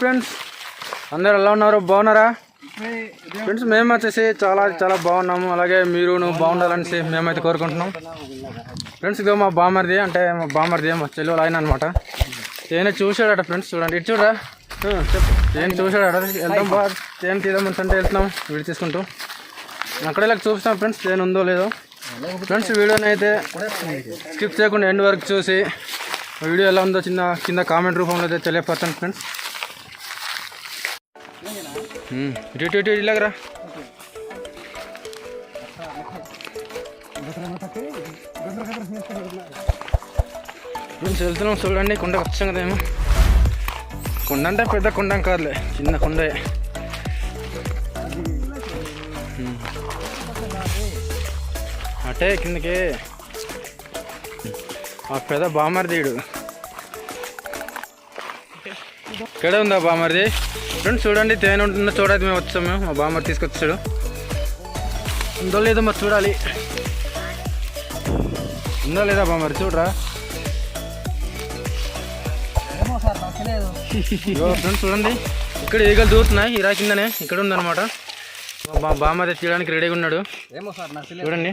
Friends. అందరు ఎలా ఉన్నారు? బాగున్నారా? ఫ్రెండ్స్ మేము వచ్చేసి చాలా చాలా బాగున్నాము. అలాగే మీరు బాగుండాలని మేమైతే కోరుకుంటున్నాం. ఫ్రెండ్స్ ఇదో మా బామర్ది అంటే మా బామర్ది మా చెల్లెలు ఆయన అనమాట తేనె చూశాడట ఫ్రెండ్స్ చూడండి. ఇటు చూడరా? చెప్పు. తేనె చూశాడట. వెళ్తాం బా. తేనె తీద్దాం అంటే వెళ్తున్నాం వీడి తీసుకుంటూ. అక్కడ ఇలా చూపిస్తాం ఫ్రెండ్స్ తేనె ఉందో లేదో. ఫ్రెండ్స్ వీడియోని అయితే స్కిప్ చేయకుండా ఎండ్ వరకు చూసి వీడియో ఎలా ఉందో చిన్న కింద కామెంట్ రూపంలో అయితే తెలియపరచండి ఫ్రెండ్స్. ఇటు ఇటు ఇటు ఇలాగరా వెళ్తున్నాం చూడండి కొండ ఖచ్చితంగా ఏమో. కొండ అంటే పెద్ద కొండ కాదులే చిన్న కొండే. ఉమ్. అటే కిందకి. ఆ పెద్ద బామర్దీడు ఇక్కడే ఉందా బామర్ది? ఫ్రెండ్స్ చూడండి తేనె ఉంటుందో చూడదు మేము వచ్చాము మా బామర్ తీసుకొచ్చాడు. ఉందో లేదో మరి చూడాలి. ఉందో లేదా బామర్? చూడరా. ఫ్రెండ్స్ చూడండి ఇక్కడ ఈగలు దూరుతున్నాయి ఇరా కిందనే. ఇక్కడ ఉందన్నమాట. మా బామర్ తీయడానికి రెడీగా ఉన్నాడు. ఏమో సార్ చూడండి.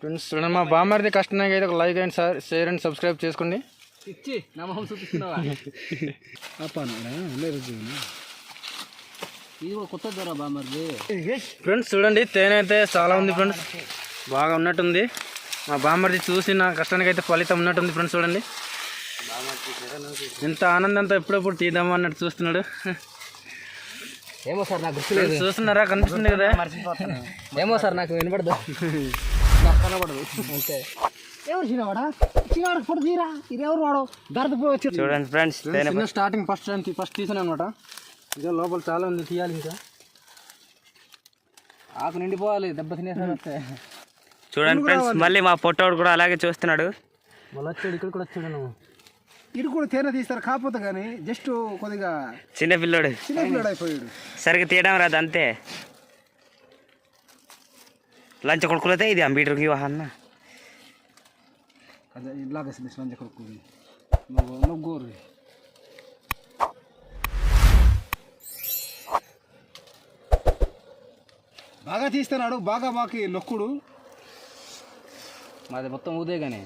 ఫ్రెండ్స్ చూడండి మా బామ్మర్ది కష్టంగా అయితే ఒక like and sir share and subscribe చేసుకోండి. ఇచ్చి నా మొహం చూపిస్తున్నావా ఇది కూడా కొత్త ధర బామర్ది ఫ్రెండ్స్ చూడండి తేనె అయితే చాలా ఉంది ఫ్రెండ్స్ బాగా ఉన్నట్టుంది. మా బామ్మర్ది చూసి నా కష్టానికి అయితే ఫలితం ఉన్నట్టుంది ఫ్రెండ్స్ చూడండి. ఎంత ఆనందంతో ఎప్పుడప్పుడు తీద్దామా అన్నట్టు చూస్తున్నాడు. ఏమో సార్ నాకు గుర్తులేదు. చూస్తున్నారా? కనిపిస్తుంది కదా. ఏమో సార్ నాకు వినపడదు నాకు కనపడదు అంతే. ఎవరు చిన్నవాడా చిన్నవాడు ఫోటో తీరా? ఇది ఎవరు వాడు? దర్దపోవచ్చు చూడండి ఫ్రెండ్స్ చిన్న స్టార్టింగ్ ఫస్ట్ ఫస్ట్ తీసాను అనమాట ఇంకా లోపల చాలా ఉంది తీయాలి ఇంకా. ఆకు నిండిపోవాలి దెబ్బ తినేసారు చూడండి ఫ్రెండ్స్ మళ్ళీ మా పొట్టోడు కూడా అలాగే చూస్తున్నాడు. మళ్ళీ వచ్చాడు ఇక్కడ కూడా వచ్చాడు నువ్వు ఇటు కూడా తేనె తీస్తారు కాకపోతే కానీ జస్ట్ కొద్దిగా చిన్న పిల్లోడు. చిన్న పిల్లడు అయిపోయాడు. సరిగ్గా తీయడం రాదు అంతే. లంచ్ కొడుకులైతే ఇది అంబీటర్ అదే ఇలాగ లంచ కొడుకు నువ్వు నువ్వు గోరు బాగా తీస్తున్నాడు బాగా బాకి నొక్కుడు. మాది మొత్తం ఊదే కానీ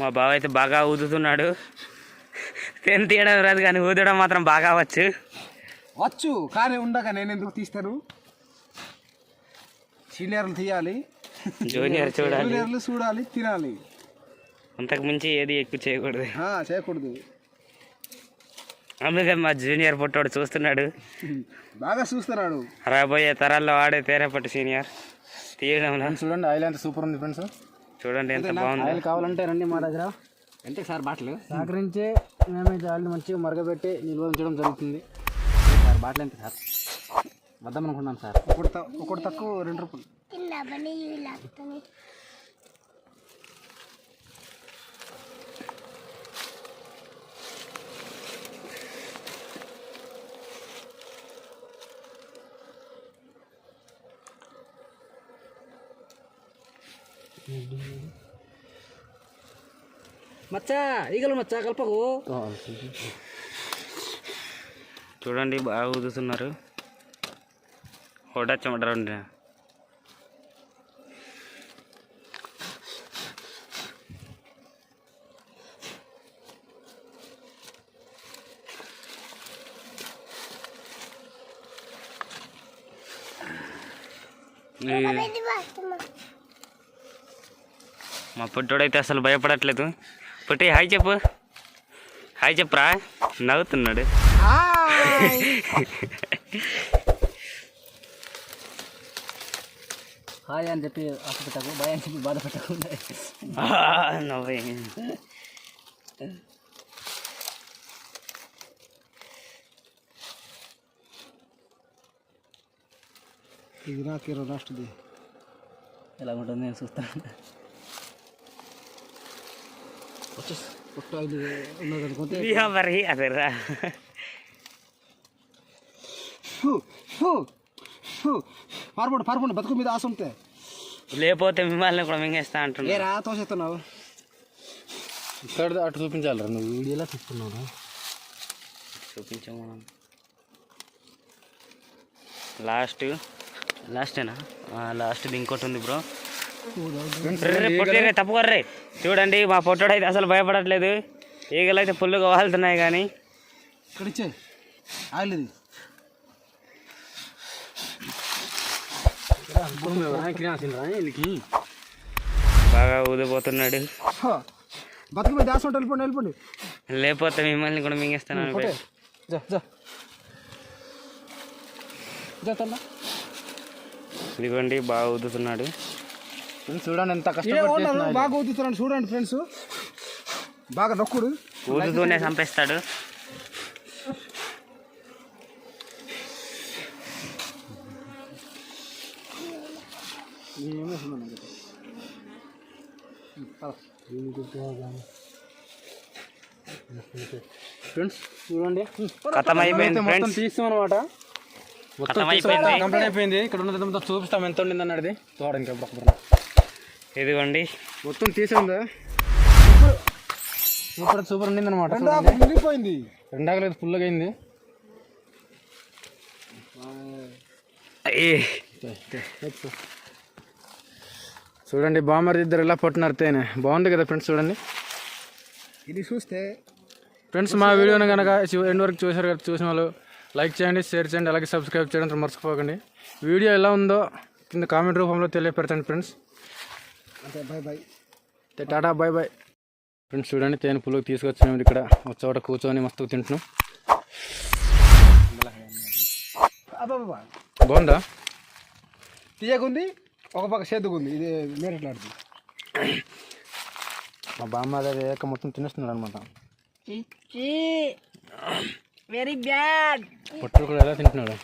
మా బావ అయితే బాగా ఊదుతున్నాడు. పెన్ తీయడం రాదు కానీ ఊదడం మాత్రం బాగా వచ్చు. వచ్చు కానీ ఉండగా నేను ఎందుకు తీస్తాను? సీనియర్లు తీయాలి. జూనియర్ చూడాలి. చూడాలి తినాలి. అంతకు మించి ఏది ఎక్కువ చేయకూడదు. ఆ, చేయకూడదు. అందుకే మా జూనియర్ పొట్టోడు చూస్తున్నాడు. బాగా చూస్తున్నాడు. రాబోయే తరాల్లో వాడే తేరపట్టు సీనియర్. తీయడంలో. చూడండి ఆయిల్ ఎంత సూపర్ ఉంది ఫ్రెండ్స్ చూడండి ఎంత బాగుంది. ఆయిల్ కావాలంటే రండి మా దగ్గర. ఎంత సార్ బాటలు. సహకరించే మేమైతే ఆయిల్ మంచిగా మరగబెట్టి నిల్వ ఉంచడం జరుగుతుంది. సార్ బాటలు ఎంత సార్? వద్దాం అనుకున్నాం సార్. ఒకటి ఒకటి తక్కువ రెండు రూపాయలు. మచ్చా ఈగలు మచ్చా కల్పకు. చూడండి బాగా ఊదుతున్నారు హోటచ్చమంటారు మా పుట్టోడైతే అసలు భయపడట్లేదు. పుట్టి హాయ్ చెప్పు. హాయ్ చెప్పురా? నవ్వుతున్నాడు. హాయ్ అని చెప్పి ఆశ పెట్టకు భయ అని చెప్పి బాధ పెట్టకుండా ఆ, నవ్వే ఇది నాకు ఇరవై లాస్ట్ది ఎలా ఉంటుంది నేను చూస్తాను వచ్చేసి పుట్ట ఇది ఉన్నది అనుకుంటే అదేరా పారిపోండి పారిపోండి బతుకు మీద ఆశ ఉంటే. లేకపోతే మిమ్మల్ని కూడా మింగేస్తా అంటున్నా. ఏరా తోసేస్తున్నావు? ఇక్కడ అటు చూపించాలి నువ్వు వీడియోలో చూస్తున్నావు చూపించాము మనం లాస్ట్ లాస్టేనా? లాస్ట్ ఇంకోటి ఉంది బ్రో. పొట్టే తప్పుకోర్రే చూడండి మా పొట్టోడు అయితే అసలు భయపడట్లేదు. ఈగలు అయితే ఫుల్గా వాళ్తున్నాయి కానీ. ఇక్కడ ఇచ్చే ఆయిల్ ఇది వీళ్ళకి బాగా ఊదిపోతున్నాడు. బతుకు దాస్ ఉంటా వెళ్ళిపోండి వెళ్ళిపోండి. లేకపోతే మిమ్మల్ని కూడా మింగేస్తాను ఇదిగోండి బాగా ఊదుతున్నాడు. చూడండి ఎంత ఇది. బాగా ఊదుతున్నాడు చూడండి ఫ్రెండ్స్. బాగా నొక్కుడు ఊదుతూనే చంపేస్తాడు. ఫ్రెండ్స్ చూడండి. ఖతం అయిపోయింది మొత్తం ఫ్రెండ్స్ తీస్తాం అనమాట మొత్తం. కంప్లీట్ అయిపోయింది. ఇక్కడ ఉన్నది మొత్తం చూపిస్తాం ఎంత ఉండింది అన్నది. చూడండి ఇంకా. ఇదిగోండి. మొత్తం తీసిందా సూపర్ సూపర్ ఉండింది అనమాట ఉండిపోయింది. రెండాకలేదు ఫుల్గా అయింది. ఏ, చూడండి బామ్మర్ ఇద్దరు ఇలా పట్టున్నారు తేనె. బాగుంది కదా ఫ్రెండ్స్ చూడండి. ఇది చూస్తే ఫ్రెండ్స్ మా వీడియోని కనుక ఎండ్ వరకు చూసారు కదా చూసిన వాళ్ళు లైక్ చేయండి షేర్ చేయండి అలాగే సబ్స్క్రైబ్ చేయడం మర్చిపోకండి. వీడియో ఎలా ఉందో కింద కామెంట్ రూపంలో తెలియపెడతాను ఫ్రెండ్స్. అంతే bye bye tata bye bye friends చూడండి తేనె పులుగు తీసుకొచ్చినాం ఇక్కడ. చోట కూర్చొని మస్తు తింటున్నాం. బాగుందా? తీయకుంది? ఒక పక్క సేద్దుకుంది ఇది మేరట్లాడుతుంది మా బామ్మ అది ఏక మొత్తం తినేస్తున్నాడు అనమాట వెరీ బ్యాడ్ పొట్టు కూడా ఎలా తింటున్నాడు?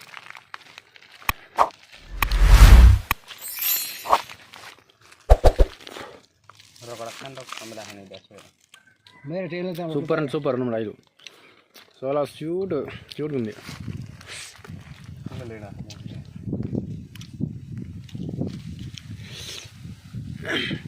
సూపర్ అండ్ సూపర్ అన్నమాట ఐదు. చాలా క్యూట్ క్యూట్ ఉంది Yeah.